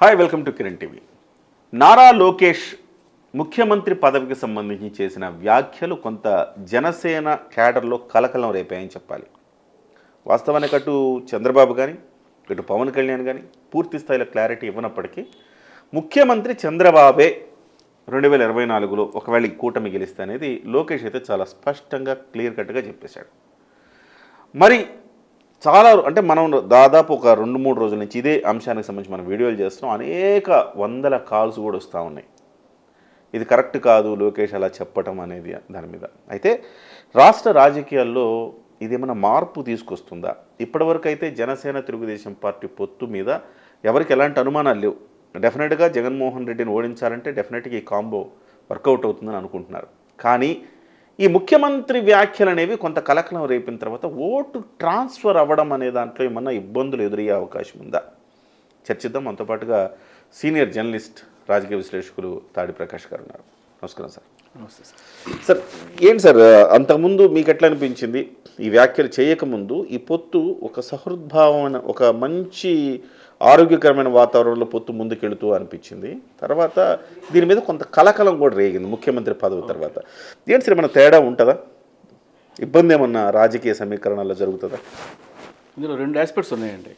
Hi welcome to Kiran TV Nara Lokesh ముఖ్యమంత్రి పదవికి సంబంధించి చేసిన వ్యాఖ్యలు కొంత జనసేన క్యాడర్లో కలకలం రేపాయని చెప్పాలి. వాస్తవానికి అటు చంద్రబాబు కానీ ఇటు పవన్ కళ్యాణ్ కానీ పూర్తి స్థాయిలో క్లారిటీ ఇవ్వనప్పటికీ ముఖ్యమంత్రి చంద్రబాబే రెండు వేల ఇరవై నాలుగులో ఒకవేళ ఈ కూటమి గెలిస్తే అనేది లోకేష్ అయితే చాలా స్పష్టంగా క్లియర్ కట్గా చెప్పేశాడు. మరి చాలా అంటే మనం దాదాపు ఒక రెండు మూడు రోజుల నుంచి ఇదే అంశానికి సంబంధించి మనం వీడియోలు చేస్తున్నాం. అనేక వందల కాల్స్ కూడా వస్తూ ఉన్నాయి. ఇది కరెక్ట్ కాదు లోకేష్ అలా చెప్పటం అనేది దాని మీద. అయితే రాష్ట్ర రాజకీయాల్లో ఇదేమైనా మార్పు తీసుకొస్తుందా? ఇప్పటివరకు అయితే జనసేన తెలుగుదేశం పార్టీ పొత్తు మీద ఎవరికి ఎలాంటి అనుమానాలు లేవు. డెఫినెట్గా జగన్మోహన్ రెడ్డిని ఓడించాలంటే డెఫినెట్గా ఈ కాంబో వర్కౌట్ అవుతుందని అనుకుంటున్నారు. కానీ ఈ ముఖ్యమంత్రి వ్యాఖ్యలు అనేవి కొంత కలకలం రేపిన తర్వాత ఓటు ట్రాన్స్ఫర్ అవ్వడం అనే దాంట్లో ఏమన్నా ఇబ్బందులు ఎదురయ్యే అవకాశం ఉందా? చర్చిద్దాం. మనతో పాటుగా సీనియర్ జర్నలిస్ట్ రాజకీయ విశ్లేషకులు తాడి ప్రకాష్ గారు ఉన్నారు. నమస్కారం సార్. నమస్తే సార్. సార్ ఏంటి సార్ అంతకుముందు మీకు ఎట్లా అనిపించింది ఈ వ్యాఖ్యలు చేయకముందు ఈ పొత్తు ఒక సహృద్భావమైన ఒక మంచి ఆరోగ్యకరమైన వాతావరణంలో పొత్తు ముందుకెళుతూ అనిపించింది. తర్వాత దీని మీద కొంత కలకలం కూడా రేగింది ముఖ్యమంత్రి పదవి తర్వాత. ఏంటి సార్ ఏమైనా తేడా ఉంటుందా? ఇబ్బంది ఏమన్నా రాజకీయ సమీకరణాల్లో జరుగుతుందా? ఇందులో రెండు ఆస్పెక్ట్స్ ఉన్నాయండి.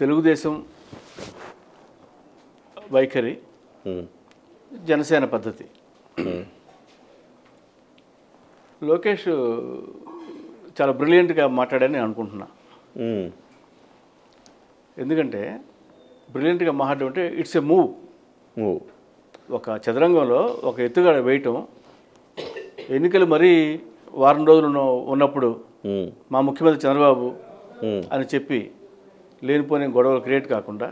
తెలుగుదేశం వైఖరి జనసేన పద్ధతి. లోకేష్ చాలా బ్రిలియంట్గా మాట్లాడని నేను అనుకుంటున్నా. ఎందుకంటే బ్రిలియంట్గా మాట్లాడడం అంటే ఇట్స్ ఎ మూవ్. ఉమ్, ఒక చదరంగంలో ఒక ఎత్తుగడ వేయటం ఎన్నికలు మరీ వారం రోజులు ఉన్న- ఉన్నప్పుడు మా ముఖ్యమంత్రి చంద్రబాబు అని చెప్పి లేనిపోని గొడవలు క్రియేట్ కాకుండా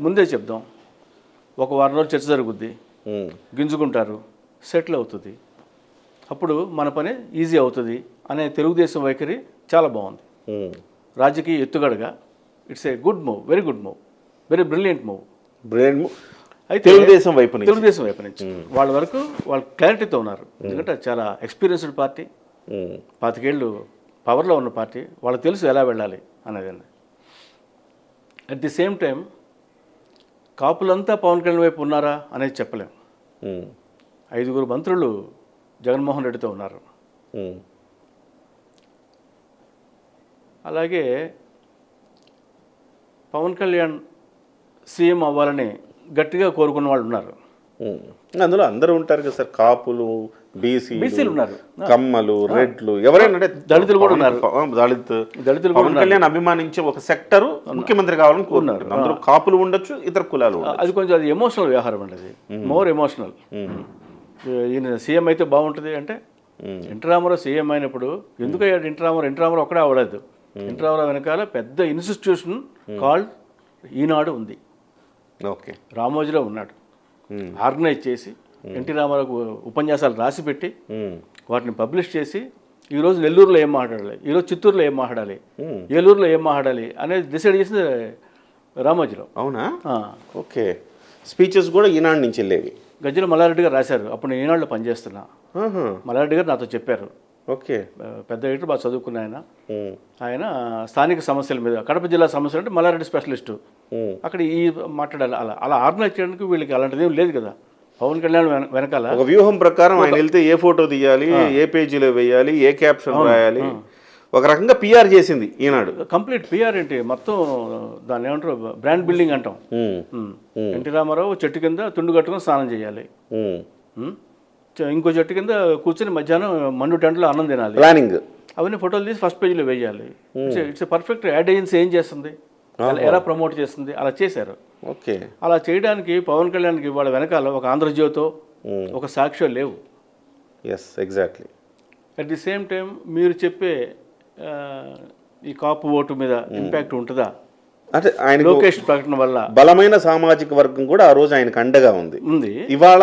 ముందే చెప్దాం. ఒక వారం రోజులు చర్చ జరుగుద్ది. గింజుకుంటారు సెటిల్ అవుతుంది. అప్పుడు మన పని ఈజీ అవుతుంది అనే తెలుగుదేశం వైఖరి చాలా బాగుంది. రాజకీయ ఎత్తుగడగా it's a good move very good move very brilliant move. Brain ము- అయితే తెలుగుదేశం వైపు నుంచి. తెలుగుదేశం వైపు నుంచి. వాళ్ళ వరకు వాళ్ళు క్లారిటీతో ఉన్నారు. ఎందుకంటే చాలా ఎక్స్పీరియన్స్డ్ పార్టీ. పాతికేళ్ళు పవర్లో ఉన్న పార్టీ. వాళ్ళకి తెలుసు ఎలా వెళ్ళాలి అనేది. అట్ ది సేమ్ టైం కాపులంతా పవన్ కళ్యాణ్ వైపు ఉన్నారా అనేది చెప్పలేం. ఉమ్, ఐదుగురు మంత్రులు జగన్మోహన్ రెడ్డితో ఉన్నారు. అలాగే పవన్ కళ్యాణ్ సీఎం అవ్వాలని గట్టిగా కోరుకున్న వాళ్ళు ఉన్నారు. అందులో అందరూ ఉంటారు కదా సార్ కాపులు బీసీ బీసీలు ఉన్నారు. కమ్మలు రెడ్లు ఎవరైనా అంటే దళితులు కూడా ఉన్నారు. దళిత్ దళితులు పవన్ కళ్యాణ్ అభిమానించే ఒక సెక్టర్ ముఖ్యమంత్రి కావాలని కోరుకుంటారు అందులో కాపులు ఉండొచ్చు ఇతర కులాలు. అది కొంచెం అది ఎమోషనల్ వ్యవహారం అండి అది. మోర్ ఎమోషనల్ ఈయన సీఎం అయితే బాగుంటుంది అంటే ఎన్టీ రామారావు సీఎం అయినప్పుడు ఎందుకు అయ్యాడు ఎన్టీ రామారావు ఎన్టీ రామారావు ఒక్కడే అవ్వలేదు. ఎన్టీ రామారావు వెనకాల పెద్ద ఇన్స్టిట్యూషన్ కాల్డ్ ఈనాడు ఉంది. ఓకే. రామోజీలో ఉన్నాడు. ఆర్గనైజ్ చేసి ఎన్టీ రామారావుకు ఉపన్యాసాలు రాసి పెట్టి ఉమ్, వాటిని పబ్లిష్ చేసి ఈరోజు నెల్లూరులో ఏం మాట్లాడాలి? ఈరోజు చిత్తూరులో ఏం మాట్లాడాలి. ఏలూరులో ఏం మాట్లాడాలి అనేది డిసైడ్ చేసింది రామోజీరావు. అవునా? ఓకే. స్పీచెస్ కూడా ఈనాడు నుంచి వెళ్ళేవి గజ్జల మల్లారెడ్డి గారు రాశారు. అప్పుడు నేను ఈనాడులో పనిచేస్తున్నా. మల్లారెడ్డి గారు నాతో చెప్పారు. ఓకే. పెద్ద ఎడిటర్ బాగా చదువుకున్న ఆయన. ఆయన స్థానిక సమస్యల మీద కడప జిల్లా సమస్యలు అంటే మల్లారెడ్డి స్పెషలిస్టు. అక్కడ ఈ మాట్లాడాలి. అలా అలా ఆర్గనైజ్ చేయడానికి వీళ్ళకి అలాంటిది ఏం లేదు కదా. పవన్ కళ్యాణ్ వెన- వెనకాల. ఒక వ్యూహం ప్రకారం ఆయన వెళ్తే ఏ ఫోటో తీయాలి ఏ పేజీలో వేయాలి ఏ క్యాప్షన్ రాయాలి. ఒక రకంగా పిఆర్ చేసింది ఈనాడు. కంప్లీట్ పిఆర్ ఏంటి? మొత్తం దాన్ని ఏమంటారు? బ్రాండ్ బిల్డింగ్ అంటాం. ఎన్టీ రామారావు చెట్టు కింద తుండు కట్టుకొని స్నానం చేయాలి. ఇంకో చెట్టు కింద కూర్చొని మధ్యాహ్నం మండు టెంట్లో అన్నం తినాలి. ప్లానింగ్ అవన్నీ ఫోటోలు తీసి ఫస్ట్ పేజీలో వేయాలి. ఇట్స్ పర్ఫెక్ట్ యాడ్ ఏజెన్సీ ఏం చేస్తుంది? ఎలా- ఎలా ప్రమోట్ చేస్తుంది? అలా చేశారు. ఓకే. అలా చేయడానికి పవన్ కళ్యాణ్కి వాళ్ళ వెనకాల ఒక ఆంధ్రజ్యోతో ఉమ్, ఒక సాక్ష్యం లేవు. Yes exactly at the same time మీరు చెప్పే ఈ కాపు ఓటు మీద ఇంపాక్ట్ ఉంటుందా? అంటే ఆయన లోకేష్ ప్రకటన వల్ల బలమైన సామాజిక వర్గం కూడా ఆ రోజు ఆయనకు అండగా ఉంది. ఉంది. ఇవాళ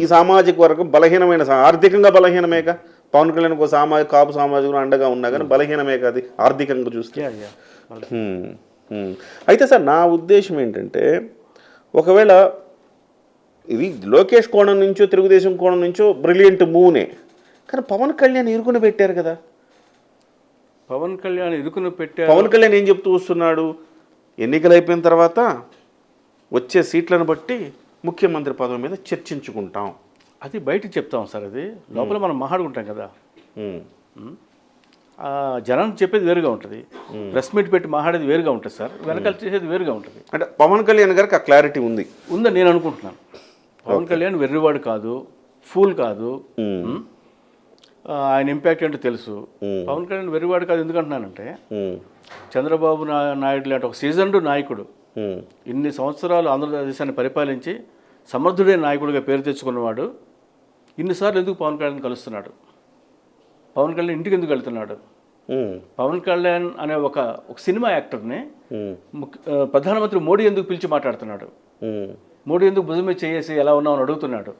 ఈ సామాజిక వర్గం బలహీనమైన ఆర్థికంగా బలహీనమేగా? పవన్ కళ్యాణ్ ఒక సామాజిక కాపు సామాజిక అండగా ఉన్నా కానీ బలహీనమే కాదు ఆర్థికంగా చూస్తే. అయితే సార్ నా ఉద్దేశం ఏంటంటే ఒకవేళ ఇది లోకేష్ కోణం నుంచో తెలుగుదేశం కోణం నుంచో బ్రిలియంట్ మూనే. కానీ పవన్ కళ్యాణ్ ఇరుకుని పెట్టారు కదా. పవన్ కళ్యాణ్ ఇరుకును పెట్టారు. పవన్ కళ్యాణ్ ఏం చెప్తూ వస్తున్నాడు? ఎన్నికలు అయిపోయిన తర్వాత వచ్చే సీట్లను బట్టి ముఖ్యమంత్రి పదవి మీద చర్చించుకుంటాం. అది బయట చెప్తాం సార్ అది. లోపల మనం మాట్లాడుకుంటాం కదా. జనానికి చెప్పేది వేరుగా ఉంటుంది. ప్రెస్ మీట్ పెట్టి మాట్లాడేది వేరుగా ఉంటుంది సార్. వెనకాల చేసేది వేరుగా ఉంటుంది. అంటే పవన్ కళ్యాణ్ గారికి ఆ క్లారిటీ ఉంది. ఉందని నేను అనుకుంటున్నాను. పవన్ కళ్యాణ్ వెర్రివాడు కాదు ఫూల్ కాదు. ఆయన ఇంపాక్ట్ ఏంటో తెలుసు. పవన్ కళ్యాణ్ వెర్రివాడు కాదు ఎందుకంటున్నానంటే చంద్రబాబు నాయుడు లాంటి ఒక సీజన్డ్ నాయకుడు ఇన్ని సంవత్సరాలు ఆంధ్రప్రదేశాన్ని పరిపాలించి సమర్థుడైన నాయకుడిగా పేరు తెచ్చుకున్నవాడు ఇన్నిసార్లు ఎందుకు పవన్ కళ్యాణ్ కలుస్తున్నాడు? పవన్ కళ్యాణ్ ఇంటికి ఎందుకు వెళ్తున్నాడు? పవన్ కళ్యాణ్ అనే ఒక ఒక సినిమా యాక్టర్ని ప్రధానమంత్రి మోడీ ఎందుకు పిలిచి మాట్లాడుతున్నాడు? మోడీ ఎందుకు భుజం మీద చేసి ఎలా ఉన్నావు అని అడుగుతున్నాడు?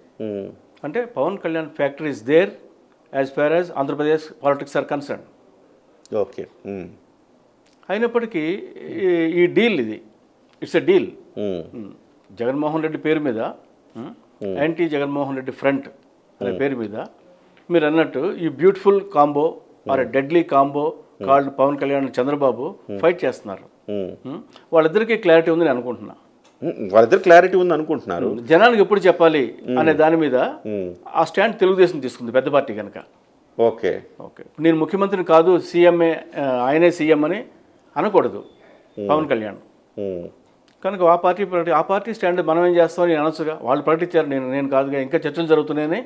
అంటే Pawan Kalyan factory is there as far as Andhra Pradesh politics are concern okay అయినప్పటికీ ఈ- డీల్ ఇది. It's a deal Jaganmohan Reddy పేరు మీద యాంటీ జగన్మోహన్ రెడ్డి ఫ్రంట్ అనే పేరు మీద మీరు అన్నట్టు ఈ beautiful combo or deadly combo called Pawan Kalyan Chandrababu fight చేస్తున్నారు. Hmm? వాళ్ళిద్దరికీ క్లారిటీ ఉందని అనుకుంటున్నా. వాళ్ళిద్దరు క్లారిటీ ఉంది అనుకుంటున్నారు జనానికి ఎప్పుడు చెప్పాలి అనే దాని మీద ఆ స్టాండ్ తెలుగుదేశం తీసుకుంది పెద్ద పార్టీ కనుక. ఓకే. ఓకే. నేను ముఖ్యమంత్రిని కాదు సీఎంఏ ఆయనే సీఎం అని అనకూడదు పవన్ కళ్యాణ్. కనుక ఆ పార్టీ ప్రకటి ఆ పార్టీ స్టాండ్ మనం ఏం చేస్తామని అనొచ్చుగా. వాళ్ళు ప్రకటించారు నేను నేను కాదుగా ఇంకా చర్చలు జరుగుతున్నాయని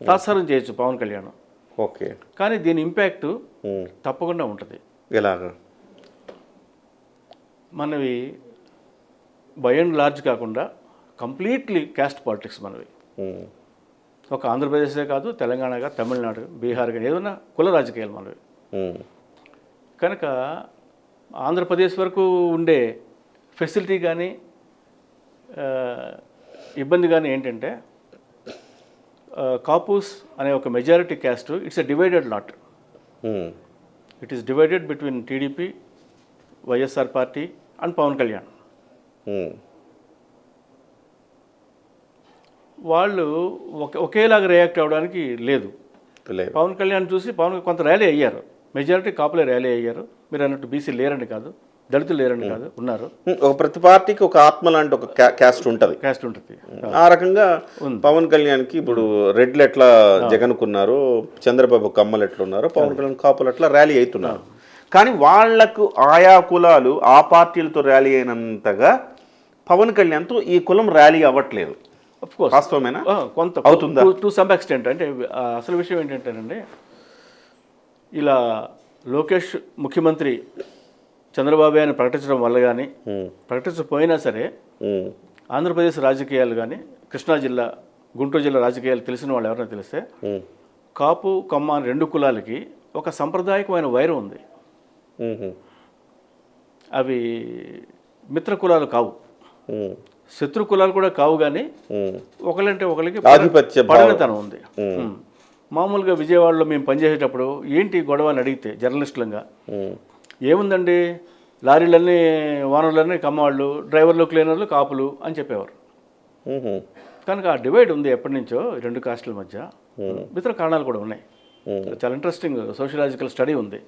తాత్సారం చేయొచ్చు పవన్ కళ్యాణ్. ఓకే. కానీ దీని ఇంపాక్ట్ తప్పకుండా ఉంటుంది. ఎలాగా? మనవి బై అండ్ లార్జ్ కాకుండా కంప్లీట్లీ క్యాస్ట్ పాలిటిక్స్ మనవి. ఉమ్, ఒక ఆంధ్రప్రదేశే కాదు తెలంగాణ కాదు తమిళనాడు బీహార్ కానీ ఏదన్నా కుల రాజకీయాలు మనవి. ఉమ్, కనుక ఆంధ్రప్రదేశ్ వరకు ఉండే ఫెసిలిటీ కానీ ఇబ్బంది కానీ ఏంటంటే కాపూస్ అనే ఒక majority caste it's a divided lot it is divided between TDP YSR party and Pawan Kalyan వాళ్ళు ఒక ఒకేలాగా రియాక్ట్ అవ్వడానికి లేదు. పవన్ కళ్యాణ్ చూసి పవన్ కొంత ర్యాలీ అయ్యారు. మెజారిటీ కాపులే ర్యాలీ అయ్యారు. మీరు అన్నట్టు బీసీ లేరని కాదు. దళితులు లేరని కాదు. ఉన్నారు. ఉమ్, ఒక ప్రతి పార్టీకి ఒక ఆత్మ లాంటి ఒక క్యా- క్యాస్ట్ ఉంటుంది. క్యాస్ట్ ఉంటుంది. ఆ రకంగా పవన్ కళ్యాణ్కి ఇప్పుడు రెడ్లు ఎట్లా జగన్కున్నారు చంద్రబాబు కమ్మలు ఎట్లా ఉన్నారు పవన్ కళ్యాణ్ కాపులు ఎట్లా ర్యాలీ అవుతున్నారు? కానీ వాళ్ళకు ఆయా కులాలు ఆ పార్టీలతో ర్యాలీ అయినంతగా పవన్ కళ్యాణ్తో ఈ కులం ర్యాలీ అవ్వట్లేదు. వాస్తవమేనా? కొంత అవుతుందా? టు సమ్ ఎక్స్టెంట్ అంటే అసలు విషయం ఏంటంటేనండి ఇలా లోకేష్ ముఖ్యమంత్రి చంద్రబాబు అని ప్రకటించడం వల్ల కానీ ప్రకటించకపోయినా సరే ఆంధ్రప్రదేశ్ రాజకీయాలు కానీ కృష్ణా జిల్లా గుంటూరు జిల్లా రాజకీయాలు తెలిసిన వాళ్ళు ఎవరైనా తెలిస్తే కాపు కమ్మ రెండు కులాలకి ఒక సాంప్రదాయకమైన వైరం ఉంది. అవి మిత్ర కులాలు కావు. శత్రు కులాలు కూడా కావు కానీ ఒకళ్ళంటే ఒకరికి ఆధిపత్య. పడనతనం ఉంది. మామూలుగా విజయవాడలో మేము పనిచేసేటప్పుడు ఏంటి గొడవ అని అడిగితే జర్నలిస్టులంగా ఏముందండి? లారీలన్నీ వానర్లన్నీ కమ్మవాళ్ళు డ్రైవర్లు క్లీనర్లు కాపులు అని చెప్పేవారు. కనుక ఆ డివైడ్ ఉంది ఎప్పటి నుంచో రెండు కాస్టుల మధ్య. ఇతర కారణాలు కూడా ఉన్నాయి. చాలా ఇంట్రెస్టింగ్ సోషలాజికల్ స్టడీ ఉంది.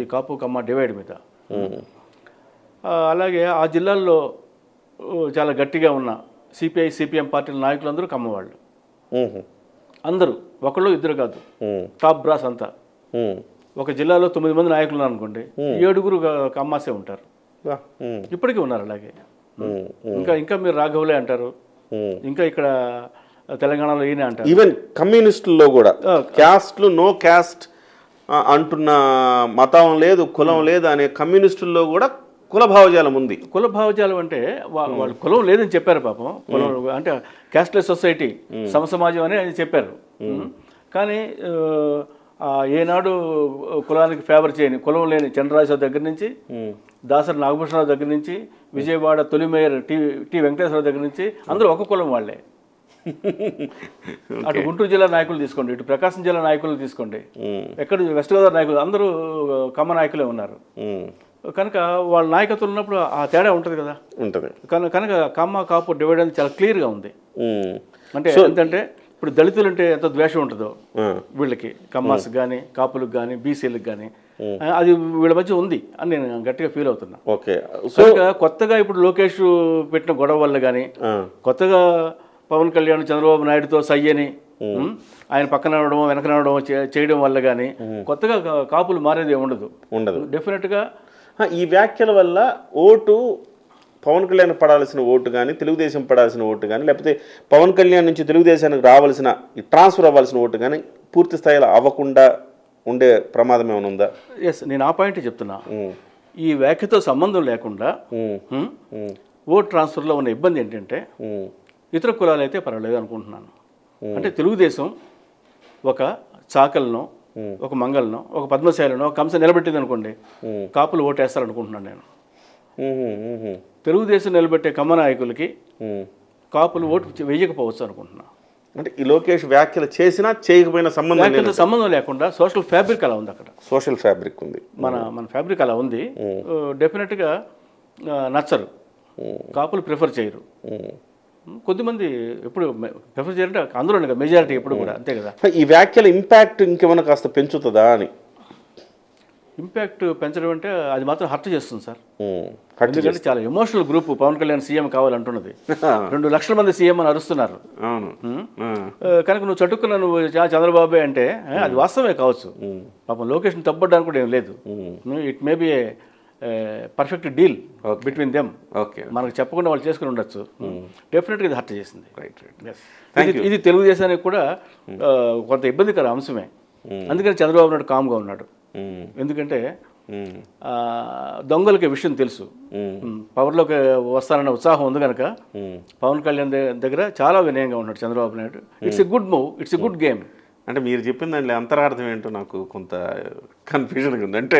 ఈ కాపు కమ్మ డివైడ్ మీద. ఆ, అలాగే ఆ జిల్లాల్లో చాలా గట్టిగా ఉన్న సిపిఐ సిపిఎం పార్టీల నాయకులందరూ కమ్మవాళ్ళు. అందరూ ఒకళ్ళు ఇద్దరు కాదు. టాప్ బ్రాస్ అంతా. ఒక జిల్లాలో తొమ్మిది మంది నాయకులు అనుకోండి ఏడుగురు కమ్మాసే ఉంటారు. ఇప్పటికీ ఉన్నారు అలాగే. ఇంకా ఇంకా మీరు రాఘవులే అంటారు. ఇంకా ఇక్కడ తెలంగాణలో ఈయన అంటారు. ఈవెన్ కమ్యూనిస్టుల్లో కూడా. క్యాస్ట్లు నో క్యాస్ట్ అంటున్న మతం లేదు కులం లేదు అనే కమ్యూనిస్టుల్లో కూడా కుల భావజాలం ఉంది. కుల భావజాలం అంటే వా- వాళ్ళు కులం లేదని చెప్పారు పాపం. కులం అంటే క్యాస్ట్లెస్ సొసైటీ సమసమాజం అని అది చెప్పారు. కానీ ఏనాడు కులానికి ఫేవర్ చేయని కులం లేని చంద్రరాజరావు దగ్గర నుంచి దాసరి నాగభూషణరావు దగ్గర నుంచి విజయవాడ తొలి మేయర్ టి టి వెంకటేశ్వరరావు దగ్గర నుంచి అందరూ ఒక కులం వాళ్ళే. అటు గుంటూరు జిల్లా నాయకులు తీసుకోండి ఇటు ప్రకాశం జిల్లా నాయకులు తీసుకోండి. ఎక్కడ వెస్ట్ గోదావరి నాయకులు అందరూ కమ్మ నాయకులే ఉన్నారు. కనుక వాళ్ళ నాయకత్వం ఉన్నప్పుడు ఆ తేడా ఉంటుంది కదా? ఉంటది. కనుక కనుక కమ్మ కాపు డివైడ్ అనేది చాలా క్లియర్గా ఉంది. అంటే ఏంటంటే ఇప్పుడు దళితులు అంటే ఎంత ద్వేషం ఉంటుందో వీళ్ళకి కమ్మాస్ కానీ కాపులకు కానీ బీసీలకు కానీ అది వీళ్ళ మధ్య ఉంది అని నేను గట్టిగా ఫీల్ అవుతున్నా. ఓకే. సో కొత్తగా ఇప్పుడు లోకేష్ పెట్టిన గొడవ వల్ల కానీ కొత్తగా పవన్ కళ్యాణ్ చంద్రబాబు నాయుడుతో సయ్యని ఆయన పక్కన నడవడం వెనక నడవడం చే- చేయడం వల్ల కానీ కొత్తగా కాపులు మారేది ఉండదు. ఉండదు. డెఫినెట్గా ఈ వ్యాఖ్యల వల్ల ఓటు పవన్ కళ్యాణ్ పడాల్సిన ఓటు కానీ తెలుగుదేశం పడాల్సిన ఓటు కానీ లేకపోతే పవన్ కళ్యాణ్ నుంచి తెలుగుదేశానికి రావాల్సిన ఈ ట్రాన్స్ఫర్ అవ్వాల్సిన ఓటు కానీ పూర్తి స్థాయిలో అవ్వకుండా ఉండే ప్రమాదం ఏమైనా ఉందా? ఎస్ నేను ఆ పాయింట్ చెప్తున్నా. ఈ వ్యాఖ్యతో సంబంధం లేకుండా ఓట్ ట్రాన్స్ఫర్లో ఉన్న ఇబ్బంది ఏంటంటే ఇతర కులాలు అయితే పర్వాలేదు అనుకుంటున్నాను. అంటే తెలుగుదేశం ఒక చాకలను. ఒక మంగళను ఒక పద్మశాలను ఒక కంస నిలబెట్టింది అనుకోండి. కాపులు ఓటేస్తారనుకుంటున్నాను నేను. తెలుగుదేశం నిలబెట్టే కమ్మ నాయకులకి. కాపులు ఓటు వేయకపోవచ్చు అనుకుంటున్నా. అంటే ఈ లోకేష్ వ్యాఖ్యలు చేసినా చేయకపోయినా సంబంధం సంబంధం లేకుండా సోషల్ ఫ్యాబ్రిక్ అలా ఉంది అక్కడ సోషల్ ఫ్యాబ్రిక్ ఉంది. మన మన ఫ్యాబ్రిక్ అలా ఉంది. డెఫినెట్గా నచ్చరు. కాపులు ప్రిఫర్ చేయరు. కొద్దిమంది ఎప్పుడు ప్రిఫర్ చేయాలంటే అందులో మెజారిటీ ఎప్పుడు కూడా అంతే కదా. ఈ వ్యాఖ్యల ఇంపాక్ట్ ఇంకేమైనా కాస్త పెంచుతుందా అని? ఇంపాక్ట్ పెంచడం అంటే అది మాత్రం హర్ట్ చేస్తుంది సార్. హట్ ఎందుకంటే చాలా emotional group Pawan Kalyan CM కావాలంటున్నది. రెండు లక్షల మంది సీఎం అని అరుస్తున్నారు. ఆ, కనుక నువ్వు చటుక్కున నువ్వు చంద్రబాబే అంటే అది వాస్తవమే కావచ్చు. పాపం లొకేషన్ తప్పడానికి కూడా ఏం లేదు. It may be perfect deal between them okay మనకు చెప్పకుండా వాళ్ళు చేసుకుని ఉండొచ్చు. డెఫినెట్గా ఇది హర్ట్ చేసింది. Right right. ఇది తెలుగుదేశానికి కూడా ఆ, కొంత ఇబ్బందికర అంశమే. అందుకని చంద్రబాబు నాయుడు కామ్గా ఉన్నాడు. ఎందుకంటే దొంగలకి విషయం తెలుసు. పవర్లోకి వస్తానన్న ఉత్సాహం ఉంది కనుక. పవన్ కళ్యాణ్ దగ్గర చాలా వినయంగా ఉన్నాడు Chandrababu Naidu. It's a good move it's a good game అంటే మీరు చెప్పిన దాంట్లో అంతరార్థం ఏంటో నాకు కొంత కన్ఫ్యూజన్గా ఉంది. అంటే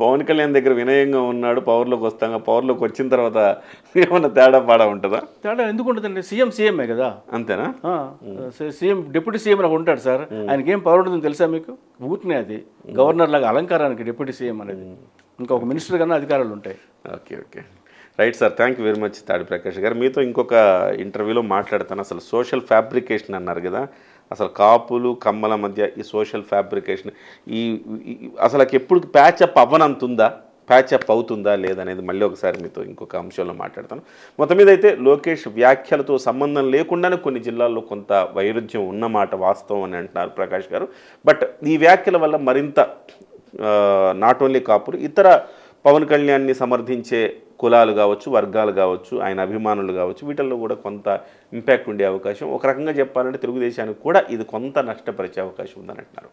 పవన్ కళ్యాణ్ దగ్గర వినయంగా ఉన్నాడు పవర్లోకి వస్తాగా పవర్లోకి వచ్చిన తర్వాత ఏమన్నా తేడా పాడా ఉంటుందా? తేడా ఎందుకు ఉంటుందండి సీఎం సీఎంఏ కదా. అంతేనా? సీఎం డిప్యూటీ సీఎం నాకు ఉంటాడు సార్. ఆయనకి ఏం పవర్ ఉంటుందో తెలుసా మీకు? ఊరినే అది. గవర్నర్ లాగా అలంకారానికి డిప్యూటీ సీఎం అనేది. ఇంకా ఒక మినిస్టర్ కన్నా అధికారాలు ఉంటాయి. Okay okay. Right sir thank you very much Tadi Prakash garu. మీతో ఇంకొక ఇంటర్వ్యూలో మాట్లాడతాను. అసలు సోషల్ ఫ్యాబ్రికేషన్ అన్నారు కదా. అసలు కాపులు కమ్మల మధ్య ఈ సోషల్ ఫ్యాబ్రికేషన్ ఈ అసలు ఎప్పుడు ప్యాచప్ అవ్వనంతుందా? ప్యాచప్ అవుతుందా లేదనేది మళ్ళీ ఒకసారి మీతో ఇంకొక అంశంలో మాట్లాడతాను. మొత్తం మీద అయితే లోకేష్ వ్యాఖ్యలతో సంబంధం లేకుండానే కొన్ని జిల్లాల్లో కొంత వైరుధ్యం ఉన్నమాట వాస్తవం అని అంటున్నారు ప్రకాష్ గారు. బట్ ఈ వ్యాఖ్యల వల్ల మరింత నాట్ ఓన్లీ కాపులు ఇతర పవన్ కళ్యాణ్ని సమర్థించే కులాలు కావచ్చు వర్గాలు కావచ్చు ఆయన అభిమానులు కావచ్చు వీటిల్లో కూడా కొంత ఇంపాక్ట్ ఉండే అవకాశం. ఒక రకంగా చెప్పాలంటే తెలుగుదేశానికి కూడా ఇది కొంత నష్టపరిచే అవకాశం ఉందని అంటున్నారు.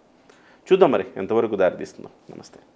చూద్దాం మరి ఎంతవరకు దారితీస్తుందో. నమస్తే.